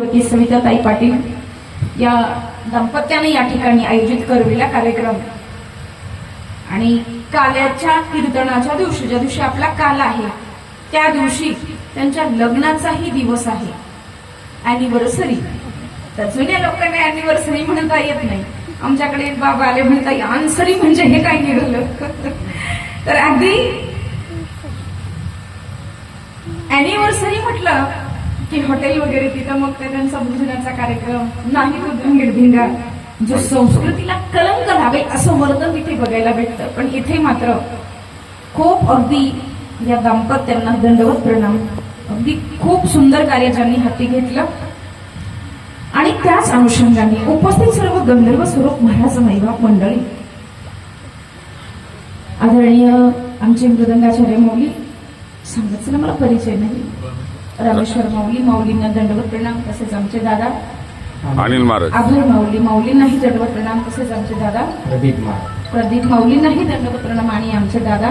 होती सविताताई पाटील या दाम्पत्याने या ठिकाणी आयोजित करविला कार्यक्रम. आणि काल्याच्या कीर्तनाच्या दिवशी ज्या दिवशी आपला काल आहे त्या दिवशी त्यांच्या लग्नाचाही दिवस आहे. अॅनिव्हर्सरी तर जुन्या लोकांना अॅनिव्हर्सरी म्हणता येत नाही. आमच्याकडे एक बाबा आले म्हणता आन्सरी म्हणजे हे काय निघालं? तर अगदी अॅनिव्हर्सरी म्हटलं की हॉटेल वगैरे तिथं मग ते त्यांचा भोजनाचा कार्यक्रम नाही तो धिंगडधिंगा जो संस्कृतीला कलंक लावे असं वर्णन इथे बघायला भेटतं. पण इथे मात्र खूप अगदी या दाम्पत्यांना दंडवत प्रणाम. अगदी खूप सुंदर कार्य ज्यांनी हाती घेतलं. आणि त्याच अनुषंगाने उपस्थित सर्व गंधर्व स्वरूप महाराज मैबाप मंडळी. आदरणीय आमचे मृदंगाचार्य मौली सांगायचं ना मला परिचय नाही. रामेश्वर माऊली माऊलींना दंडवत प्रणाम तसेच आमचे दादा. अनिल महाराज. आभार माऊली माऊलींनाही दंडवत प्रणाम तसेच आमचे दादा. प्रदीप महाराज. प्रदीप माऊलींनाही दंडवत प्रणाम आणि आमचे दादा.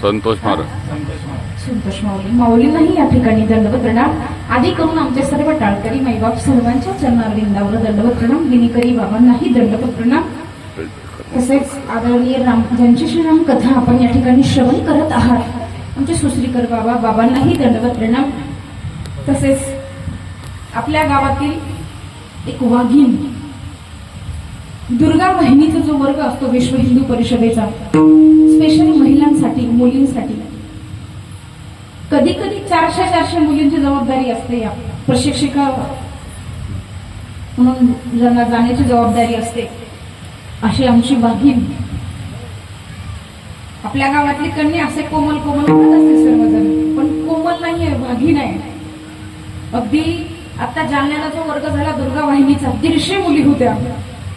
संतोष महाराज. संतोष महाराज. संतोष माऊली माऊलींनाही या ठिकाणी दंडवत प्रणाम. आधी करून आमचे सर्व टाळकरी माईबाप सर्वांच्या चरणारविंदावर दंडवत प्रणाम. विनिकरी बाबांनाही दंडवत प्रणाम. तसेच आदरणीय राम ज्यांची श्रीराम कथा आपण या ठिकाणी श्रवण करत आहात. आमचे सुश्रीकर बाबा बाबांनाही दंडवत प्रणाम. तसेच आपल्या गावातील एक वाघीण दुर्गा वाहिनीचा जो वर्ग असतो विश्व हिंदू परिषदेचा स्पेशली महिलांसाठी मुलींसाठी कधी कधी चारशे चारशे मुलींची जबाबदारी असते या प्रशिक्षिका म्हणून ज्यांना जाण्याची जबाबदारी असते अशी आमची वाघीण. आपल्या गावातली कन्या असे कोमल कोमल म्हणत असते सर्वजण पण कोमल नाहीये वाघीण आहे. अगदी आता जालन्याला जो वर्ग झाला दुर्गा वाहिनीचा दीडशे मुली होत्या.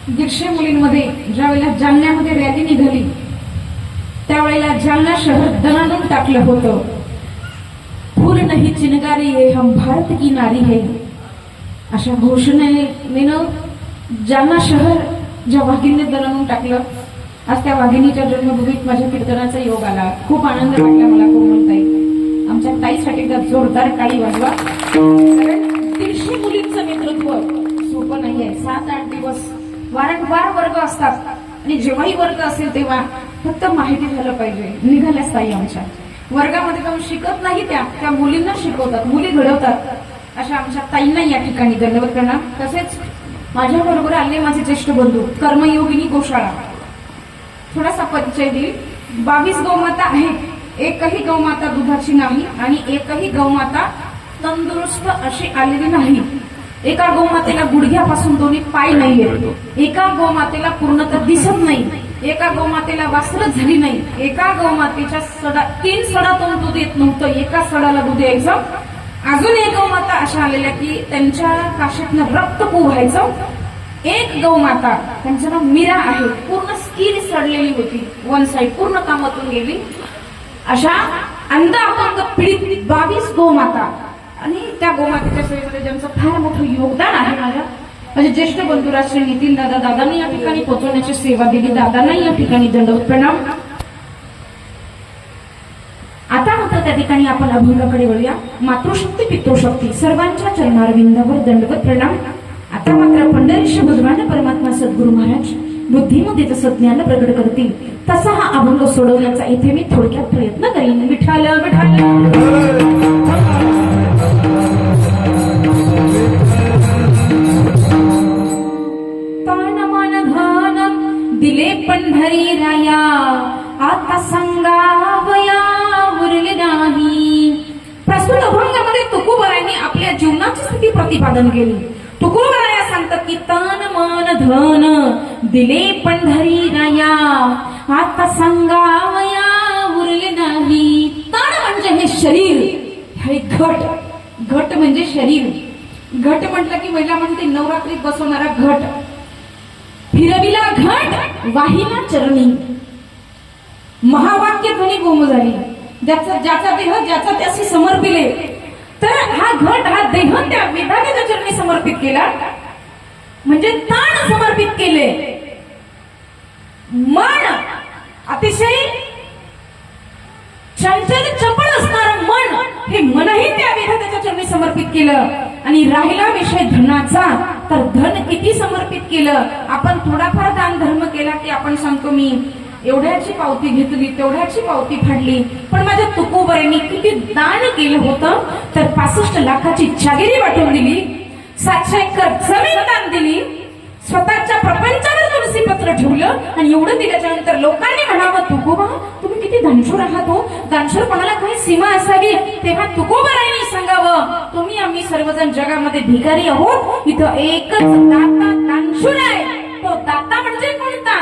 दीडशे मुलींमध्ये ज्या वेळेला जालन्यामध्ये रॅली निघाली त्यावेळेला जालना शहर दणाणून टाकलं होतं. फुल नाही चिनगारी है हम भारत की नारी है. अशा घोषणेनं जालना शहर ज्या वाघिणीने दणादून टाकलं आज त्या वाघिणीच्या जन्मभूमीत माझ्या कीर्तनाचा योग आला. खूप आनंद वाटला मला कोमलताई. आमच्या ताईसाठी जोरदार काळी वाजवा. दीडशे मुलींचं नेतृत्व सोपं नाहीये. सात आठ दिवस वारंवार वर्ग असतात. आणि जेव्हाही वर्ग असेल तेव्हा फक्त माहिती झालं पाहिजे. निघाल्याच ताई आमच्या. वर्गामध्ये जाऊन शिकत नाही त्या त्या मुलींना शिकवतात. मुली घडवतात. अशा आमच्या ताईंना या ठिकाणी धन्यवाद करणार तसेच माझ्या बरोबर आले माझे ज्येष्ठ बंधू कर्मयोगिनी गोशाळा. थोडासा परिचय देईल. बावीस गौमाता आहेत. एकही गौमाता दुधाची नाही आणि एकही गौमाता तंदुरुस्त अशी आलेली नाही. एका गोमातेला गुडघ्यापासून दोन्ही पाय नाहीये. एका गोमातेला पूर्णतः दिसत नाही. एका गोमातेला वासर झाली नाही. एका गोमातेच्या सडा तीन सडातून दूध येत नव्हतं. एका सडाला दूध यायचं. अजून एक गौमाता अशा आलेल्या की त्यांच्या काशातनं रक्त पोहायचं. एक गौमाता त्यांचं नाव मीरा आहे. पूर्ण स्किन सडलेली होती. वन साईड पूर्ण कामातून गेली. अशा अंध अपंग पीडित बावीस गोमाता. आणि त्या गोमातेच्या सेवेमध्ये ज्यांचं फार मोठं योगदान आहे माझ्या म्हणजे ज्येष्ठ बंधुराज श्री नितीन दादा दादांनी या ठिकाणी पोचवण्याची सेवा दिली दादांनाही या ठिकाणी दंडवत प्रणाम. आता मात्र त्या ठिकाणी आपण अभंगाकडे वळूया. मातृशक्ती पितृशक्ती सर्वांच्या चरणारविंदावर दंडवत प्रणाम. आता मात्र पंढरीश भगवान परमात्मा सद्गुरु महाराज बुद्धीमध्ये जसं ज्ञान प्रकट करतील. तसा हा अभंग सोडवण्याचा इथे मी थोडक्यात प्रयत्न करीन. विठाल विठाल स्थिती केली. तुकोबराया सांगतात की तन मन धन दिले पंढरी राया. आता सांगावया उरले नाही. तन म्हणजे हे शरीर. हे घट. घट म्हणजे शरीर. घट म्हटलं की महिला म्हणते नवरात्रीत बसवणारा घट. फिरविला घट वाहिला चरणी. महावाक्य ध्वनी गोम झाली. ज्याचा ज्याचा देह ज्याचा त्याशी समर्पिले. तर हा घट हा देह त्या विधानाच्या चरणी समर्पित केला. म्हणजे ताण समर्पित केले. मन अतिशय चंचल चपळ असणार मन हे मनही त्या विधात्याच्या चरणी समर्पित केलं. आणि राहिला विषय धनाचा तर धन किती समर्पित केलं. आपण थोडाफार दान धर्म केला की आपण सांगतो मी एवढ्याची पावती घेतली तेवढ्याची पावती फाडली. पण माझ्या तुकोबाईंनी किती दान केलं होतं. तर पासष्ट लाखाची जागिरी वाटून दिली. सातशे एकर जमीन दान दिली. स्वतःच्या प्रपंचावर तुलसी पत्र ठेवलं. आणि एवढं दिल्याच्या नंतर लोकांनी म्हणावं तुकोबा तुम्ही किती दानशूर आहात हो? दानशूरपणाला काही सीमा असावी? तेव्हा तुकोबाईंनी सांगावं तुम्ही आम्ही सर्वजण जगामध्ये भिकारी आहोत. इथं एकच दाता दानशूर आहे. तो दाता म्हणजे कोणता?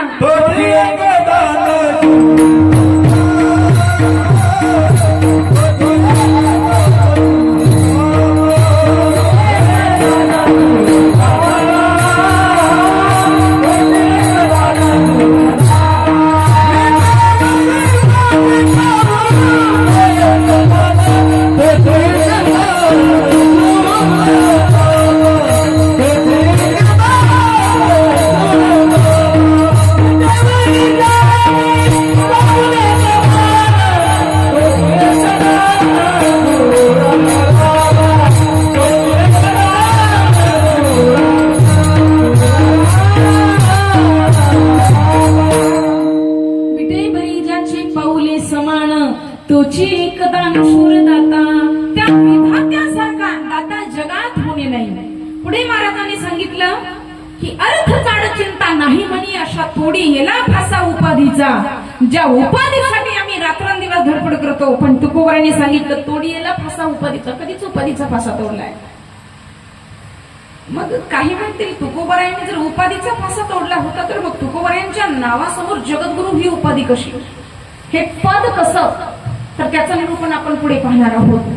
तोची एक दानशूर दाता त्या विधात्यासारखा दाता जगात होणे नाही. पुढे महाराजांनी सांगितलं की अर्थ जाड चिंता नाही म्हणी अशा तोडी येला फासा उपाधीचा. ज्या उपाधीसाठी आम्ही रात्रंदिवस धडपड करतो पण तुकोबारांनी सांगितलं तोडी येला फासा उपाधीचा कधीच उपाधीचा फासा तोडलाय. मग काही म्हणतील तुकोबरायांनी जर उपाधीचा फासा तोडला होता तर मग तुकोबरायांच्या नावासमोर जगद्गुरु ही उपाधी कशी? हे पद कसं? तर त्याचं निरूपण आपण पुढे पाहणार आहोत.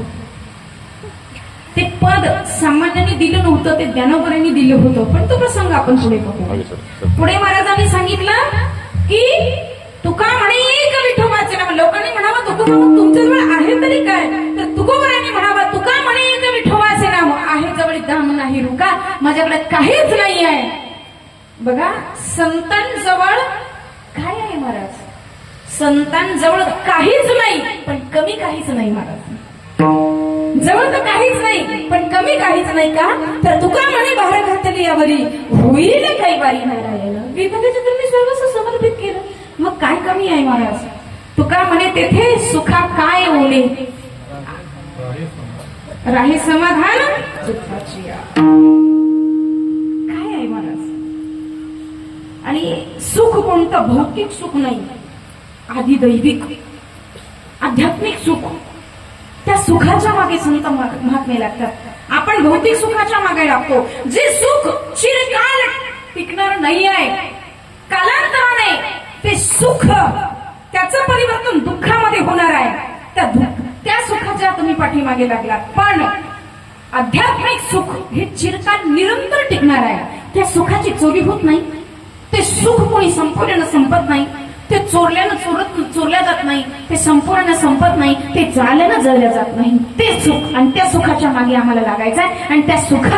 ते पद सामान्यांनी दिलं नव्हतं ते ज्ञानोबरांनी दिलं होतं. पण तो प्रसंग आपण पुढे पाहू. पुढे महाराजांनी सांगितलं की तुका म्हणे एक विठोबाचे नाव लोकांनी म्हणावं तुकोबा मग तुमच्याजवळ आहे तरी काय? तर तुकोबरांनी म्हणावं तुका म्हणे एक विठोबाचे नाव आहे जवळ दाम नाही रुका माझ्याकडे काहीच नाही आहे बघा संतांजवळ काय आहे महाराज? संतांजवळ काहीच नाही पण कमी काहीच नाही महाराज जवळ तर काहीच नाही पण कमी काहीच नाही का? तर तुका म्हणे बाहेर घातली यावरी. होईल काही बारी नारायण? विभागाचे तुम्ही सर्वस्व समर्पित केलं. मग काय कमी आहे महाराज? तुका म्हणे तेथे सुखा काय ओले? राही समाधान सुखाची काय आहे महाराज? आणि सुख कोणतं? भौतिक सुख नाही. आधी दैविक आध्यात्मिक सुख. त्या सुखाच्या मागे संत महात्मे लागतात. आपण भौतिक सुखाच्या मागे लागतो. जे सुख चिरकाल टिकणार नाही आहे कालांतराने ते सुख त्याचं परिवर्तन दुःखामध्ये होणार आहे. त्या त्या सुखाच्या तुम्ही पाठीमागे लागलात. पण आध्यात्मिक सुख हे चिरकाल निरंतर टिकणार आहे. त्या सुखाची चोरी होत नाही. ते सुख कोणी संपूर्ण संपत नाही. ते चोरल्यानं चोरत चोरल्या जात नाही ते संपूर्ण संपत नाही ते जाल्यानं जळल्या जात नाही. ते सुख आणि त्या सुखाच्या मागे आम्हाला लागायचं आहे आणि त्या सुखा